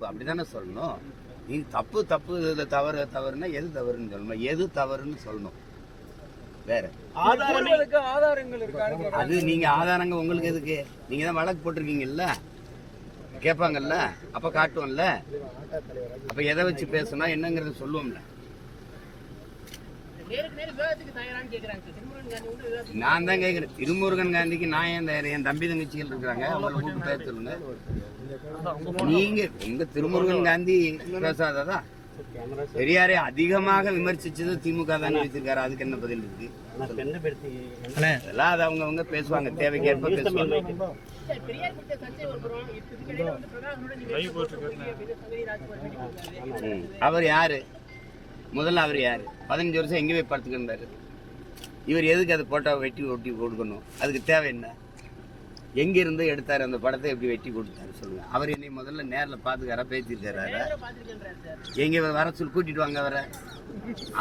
தப்பு அப்படிதானே சொல்லணும். நீ தப்பு தப்பு இதுல தவறு தவறுனா எது தவறுன்னு சொல்லணும். எது தவறுன்னு சொல்லணும். வேற. அது நீங்க ஆதாரங்க உங்களுக்கு எதுக்கு? நீங்க தான் வழக்கு போட்டிருக்கீங்கல்ல? கேட்பாங்கல்ல? அப்ப காட்டுவோம்ல? அப்ப எதை வச்சு பேசணும் என்னங்கறத சொல்லுவோம்ல நேருக்கு நேர் விவாதத்துக்கு தயாரான்னு கேக்குறாங்க சார். திருமுருகன் காந்தி வந்து விவாதத்துக்கு நான் தான் கேட்கிறேன் திருமுருகன் காந்திக்கு நான் என் தயார்? என் தம்பி தங்கச்சிகள் இருக்கிறாங்க. அவங்களை கூப்பிட்டு பேச சொல்லுங்க. நீங்க உங்க திருமுருகன் காந்தி பேசாததா பெரியாரை அதிகமாக விமர்சிச்சது திமுக தான் வச்சிருக்காரு. அதுக்கு என்ன பதில் இருக்கு? அதெல்லாம் அது அவங்க அவங்க பேசுவாங்க. தேவைக்கேற்ப பேசுவாங்க. அவர் யாரு? முதல்ல அவர் யாரு? பதினஞ்சு வருஷம் எங்கே போய் படுத்துக்கிட்டாரு இவர் எதுக்கு அது போட்டோ வெட்டி ஒட்டி கொடுக்கணும் அதுக்கு தேவை என்ன? எங்கிருந்து எடுத்தாரு அந்த படத்தை எப்படி வெட்டி கொடுத்தாரு சொல்லுங்க. அவர் என்னை முதல்ல நேர்ல பாத்துக்காரா பேசியிருக்காரு. எங்க வர சொல்லி கூட்டிட்டு வாங்க அவரை?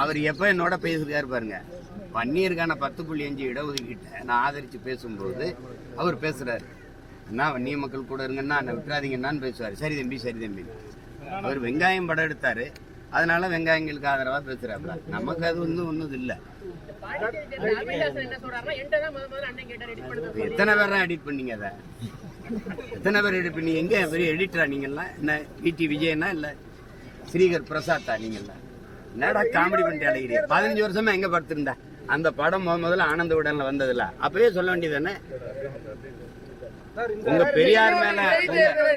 அவர் எப்ப என்னோட பேசிருக்காரு பாருங்க. வன்னியருக்கான பத்து புள்ளி அஞ்சு இடஒதுக்கீட்டை நான் ஆதரிச்சு பேசும்போது அவர் பேசுறாரு. அண்ணா வன்னிய மக்கள் கூட இருங்கன்னா நான் விட்டுறாதீங்கன்னான்னு பேசுவாரு. சரி தம்பி சரி தம்பி. அவர் வெங்காயம் படம் எடுத்தாரு. அதனால வெங்காயங்களுக்கு ஆதரவா பேசுறாரு நமக்கு அது வந்து ஒன்றும் இல்லை. தான் எத்தனை பேர் எடிட் பண்ணீங்க அதை? எத்தனை பேர் எடிட் பண்ணி எங்க பெரிய எடிட்டரா நீங்கெல்லாம் என்ன பிடி விஜயனா இல்ல ஸ்ரீகர் பிரசாத்தா நீங்கெல்லாம் என்னடா காமெடி பண்ணிட்டு அழைக்கிறீங்க பதினஞ்சு வருஷமா எங்க படுத்திருந்தா? அந்த படம் முத முதல்ல ஆனந்த விடன்ல வந்ததுல. அப்பவே சொல்ல வேண்டியதானே உங்க பெரியார் மேல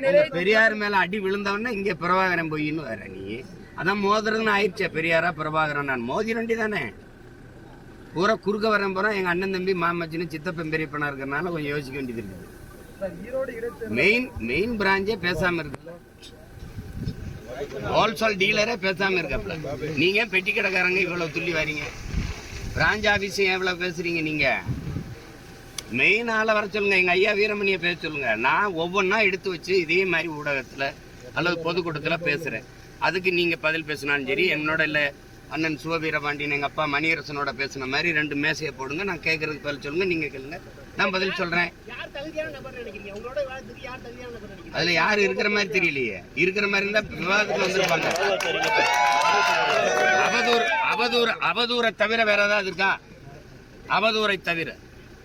உங்க- பெரியார் மேல அடி விழுந்தவொடனே இங்க பிரபாகரன் போயின்னு வர நீ. அதான் மோதுறதுன்னு ஆயிடுச்சே. பெரியாரா பிரபாகரன் நான் மோதி வேண்டியதானே பூரா குறுக்க வரேன் போறோம் எங்க அண்ணன் தம்பி மாமச்சின்னு சித்தப்பன் பெரியப்பனா இருக்கிறனால கொஞ்சம் யோசிக்க வேண்டியது இருக்குது. மெயின் மெயின் பிராஞ்சே பேசாம இருக்கு ஹோல்சேல் டீலரே பேசாம இருக்காப்ல. நீங்க பெட்டி கடைக்காரங்க இவ்வளவு துள்ளி வரீங்க? பிரான்ச் ஆபீஸ் எவ்வளவு பேசுறீங்க நீங்க? மெயின் ஆளை வர சொல்லுங்க எங்க ஐயா வீரமணியை பேச சொல்லுங்க. நான் ஒவ்வொன்றா எடுத்து வச்சு இதே மாதிரி ஊடகத்துல அல்லது பொதுக்கூட்டத்துல பேசுறேன். அதுக்கு நீங்க பதில் பேசினாலும் சரி என்னோட இல்ல அண்ணன் சிவவீரபாண்டியன் எங்க அப்பா மணியரசனோட பேசின மாதிரி ரெண்டு மேசையை போடுங்க நான் கேட்கறதுக்கு பதில் சொல்லுங்க நீங்க கேளுங்க. நான் பதில் சொல்றேன். அதில் யார் அதுல யாரு இருக்கிற மாதிரி தெரியலையே. இருக்கிற மாதிரி இருந்தா விவாதத்துக்கு வந்திருப்பாங்க. அவதூறு அவதூறு அவதூரை தவிர வேற ஏதாவது இருக்கா? அவதூரை தவிர.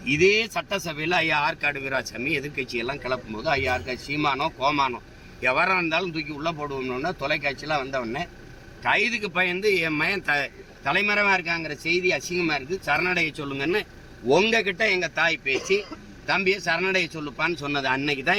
இதே சட்டசபையில் ஐயா ஆற்காடு வீராசாமி எதிர்க்கட்சியெல்லாம் கிளப்பும் போது ஐயா ஆற்காடு சீமானோ கோமானோ எவராக இருந்தாலும் தூக்கி உள்ளே போடுவோம்னு தொலைக்காட்சியெலாம் வந்தவொடனே கைதுக்கு பயந்து என் மயன் த தலைமறைவாக இருக்காங்கிற செய்தி அசிங்கமாக இருக்குது. சரணடைய சொல்லுங்கன்னு உங்ககிட்ட எங்கள் தாய் பேசி தம்பியை சரணடைய சொல்லுப்பான்னு சொன்னது அன்னைக்கு தான்